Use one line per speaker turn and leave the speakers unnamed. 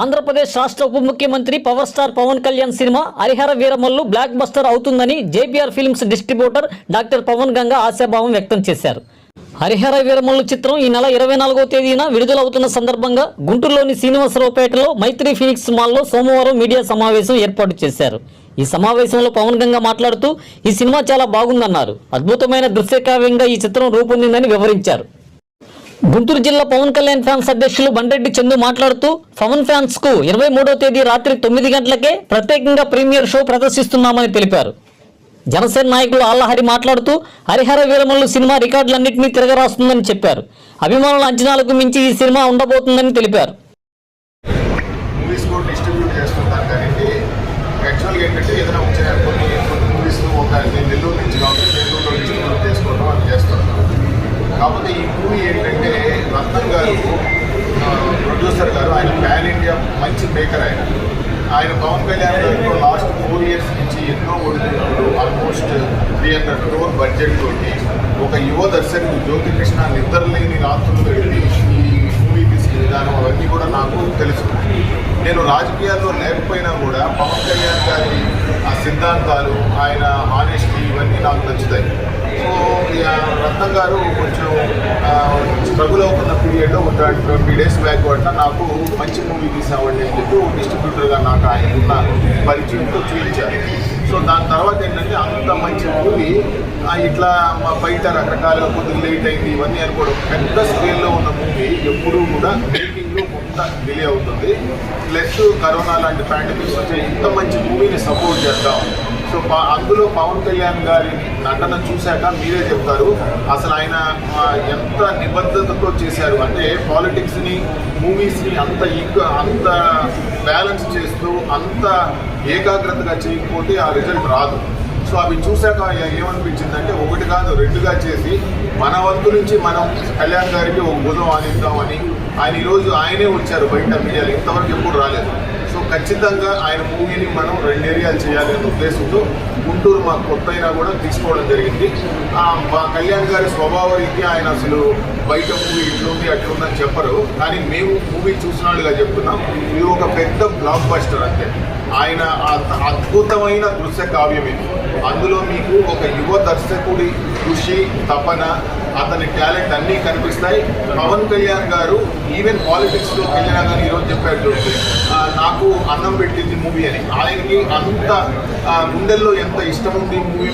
ఆంధ్రప్రదేశ్ రాష్ట్ర ఉప ముఖ్యమంత్రి పవర్ స్టార్ పవన్ కళ్యాణ్ సినిమా హరిహర వీరమల్లు బ్లాక్ బస్టర్ అవుతుందని JPR films distributor doctor Pawan Ganga ఆశాభావం వ్యక్తం చేశారు. హరిహర వీరమల్లు చిత్రం ఈ నెల ఇరవై నాలుగో తేదీన విడుదలవుతున్న సందర్భంగా గుంటూరులోని శ్రీనివాసరావుపేటలో మైత్రి ఫినిక్స్ మాల్లో సోమవారం మీడియా సమావేశం ఏర్పాటు చేశారు. ఈ సమావేశంలో పవన్ గంగా మాట్లాడుతూ ఈ సినిమా చాలా బాగుందన్నారు. అద్భుతమైన దృశ్యకావ్యంగా ఈ చిత్రం రూపొందిందని వివరించారు. గుంటూరు జిల్లా పవన్ కళ్యాణ్ ఫ్యాన్స్ అధ్యక్షులు బండ్రెడ్డి చందు మాట్లాడుతూ పవన్ ఫ్యాన్స్కు ఇరవై మూడో తేదీ రాత్రి తొమ్మిది గంటలకే ప్రత్యేకంగా ప్రీమియర్ షో ప్రదర్శిస్తున్నామని తెలిపారు. జనసేన నాయకులు ఆల్లహరి మాట్లాడుతూ హరిహర వీరమల్లు సినిమా రికార్డులన్నింటినీ తిరగరాస్తుందని చెప్పారు. అభిమానుల అంచనాలకు మించి ఈ సినిమా ఉండబోతుందని తెలిపారు.
ప్రొడ్యూసర్ గారు ఆయన ప్యాన్ ఇండియా మంచి మేకర్ ఆయన. ఆయన పవన్ కళ్యాణ్ గారితో లాస్ట్ ఫోర్ ఇయర్స్ నుంచి ఎన్నో ఒడిదుడుకులు almost three hundred crore budget తోటి ఒక యువ దర్శకుడు జ్యోతి కృష్ణ నిద్రలేని రాత్రులు వెళ్ళి ఈ మూవీ తీసిన విధానం అవన్నీ కూడా నాకు తెలుసు. నేను రాజకీయాల్లో లేకపోయినా కూడా పవన్ కళ్యాణ్ గారి ఆ సిద్ధాంతాలు ఆయన ఆనెస్టీ ఇవన్నీ నాకు నచ్చుతాయి. రత్నం గారు కొంచెం స్ట్రగుల్ అవుతున్న పీరియడ్లో ఒక ట్వంటీ డేస్ బ్యాక్ అట్లా నాకు మంచి మూవీ తీసామండి అని చెప్పి డిస్ట్రిబ్యూటర్గా నాకు ఆయన ఉన్న పరిచయంతో చూపించారు సో దాని తర్వాత ఏంటంటే అంత మంచి మూవీ ఇట్లా మా బయట రకరకాలుగా కొద్దిగా లేట్ అయింది ఇవన్నీ అనుకోవడం పెద్ద స్కేల్లో ఉన్న మూవీ ఎప్పుడూ కూడా మేకింగ్లో కొంత డిలే అవుతుంది. ప్లస్ కరోనా లాంటి పాండమిక్స్ వచ్చే ఇంత మంచి మూవీని సపోర్ట్ చేద్దాం. సో ప- అందులో పవన్ కళ్యాణ్ గారి నటన చూశాక మీరే చెప్తారు. అసలు ఆయన ఎంత నిబద్ధతతో చేశారు. అంటే పాలిటిక్స్ని మూవీస్ని అంత ఈక్వ అంత బ్యాలెన్స్ చేస్తూ అంత ఏకాగ్రతగా చేయకపోతే ఆ రిజల్ట్ రాదు. సో అవి చూశాక ఏమనిపించిందంటే ఒకటి కాదు రెండుగా చేసి మన వంతు నుంచి మనం కళ్యాణ్ గారికి ఒక బుధం ఆనిద్దామని ఆయన ఈరోజు ఆయనే వచ్చారు బయట మీడియాలో. ఇంతవరకు ఎప్పుడు రాలేదు. ఖచ్చితంగా ఆయన మూవీని మనం రెండు ఏరియాలు చేయాలి అనే ఉద్దేశంతో గుంటూరు మాకు కొత్త అయినా కూడా తీసుకోవడం జరిగింది. మా కళ్యాణ్ గారి స్వభావ రీత్యా ఆయన అసలు బయట మూవీ ఇట్లుంది అట్లుందని చెప్పరు. కానీ మేము మూవీ చూసినాడుగా చెప్తున్నాం. ఇది ఒక పెద్ద బ్లాక్ బస్టర్ అంతే. ఆయన అద్భుతమైన దృశ్య కావ్యం ఇది అందులో మీకు ఒక యువ దర్శకుడి కృషి తపన అతని టాలెంట్ అన్నీ కనిపిస్తాయి. పవన్ కళ్యాణ్ గారు ఈవెన్ పాలిటిక్స్లో కళ్యాణ్ గారు ఈరోజు చెప్పారు నా నాకు అన్నం పెట్టింది మూవీ అని. ఆయనకి అంత ఆ, గుండెల్లో ఎంత ఇష్టం ఉంది మూవీ